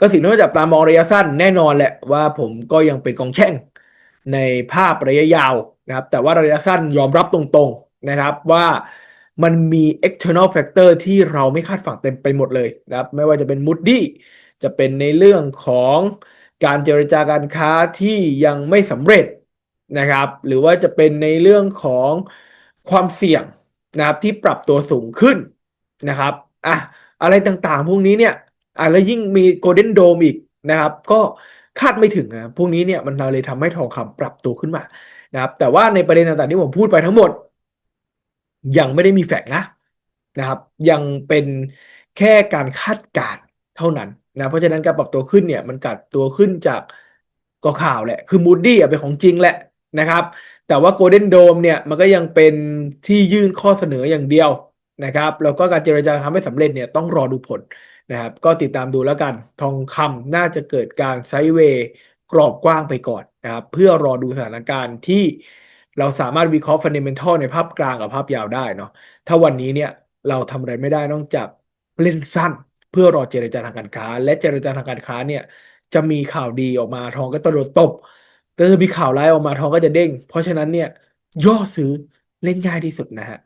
ก็สิ่งที่ต้องจับตามองระยะสั้นแน่นอนแหละว่าผมก็ยังเป็นกองแช่งในภาพระยะยาวนะครับ แต่ว่าระยะสั้นยอมรับตรงๆนะครับว่ามันมี external factor ที่เราไม่คาดฝันเต็มไปหมดเลยนะครับไม่ว่าจะเป็น Moody จะเป็นในเรื่องของการเจรจาการค้าที่ยังไม่สำเร็จนะครับ หรือว่าจะเป็นในเรื่องของความเสี่ยงนะครับที่ปรับตัวสูงขึ้นนะครับอะอะไรต่างๆ พวกนี้เนี่ย อะแล้วยิ่งมี Golden Dome อีกนะครับ ก็คาดไม่ถึงนะพวกนี้เนี่ยมันเลยทำให้ทองคำปรับตัวขึ้นมานะครับ แต่ว่าในประเด็นต่างๆที่ผมพูดไปทั้งหมด ยังไม่ได้มีแฟกนะนะครับ ยังเป็นแค่การคาดการณ์เท่านั้นนะเพราะฉะนั้นการปรับตัวขึ้นเนี่ยมันกัดตัวขึ้นจากก็ข่าวแหละ คือมูดดี้เป็นของจริงแหละนะครับ แต่ว่า Golden Dome เนี่ยมันก็ยังเป็นที่ยื่นข้อเสนออย่างเดียวนะครับแล้วก็การเจรจาทำให้สำเร็จเนี่ยต้องรอดูผล นะครับก็ติดตามดูแล้วกัน ทองคำน่าจะเกิดการไซด์เวย์กรอบกว้างไปก่อนนะครับเพื่อรอดูสถานการณ์ที่เราสามารถวิเคราะห์ฟันเดเมนทัลในภาพกลางกับภาพยาวได้เนาะถ้าวันนี้เนี่ยเราทำอะไรไม่ได้นอกจากเล่นสั้น เพื่อรอเจรจาทางการค้า และเจรจาทางการค้าเนี่ยจะมีข่าวดีออกมาทองก็ตะโดดตบก็จะมีข่าวร้ายออกมาทองก็จะเด้ง เพราะฉะนั้นเนี่ยย่อซื้อเล่นง่ายที่สุดนะฮะ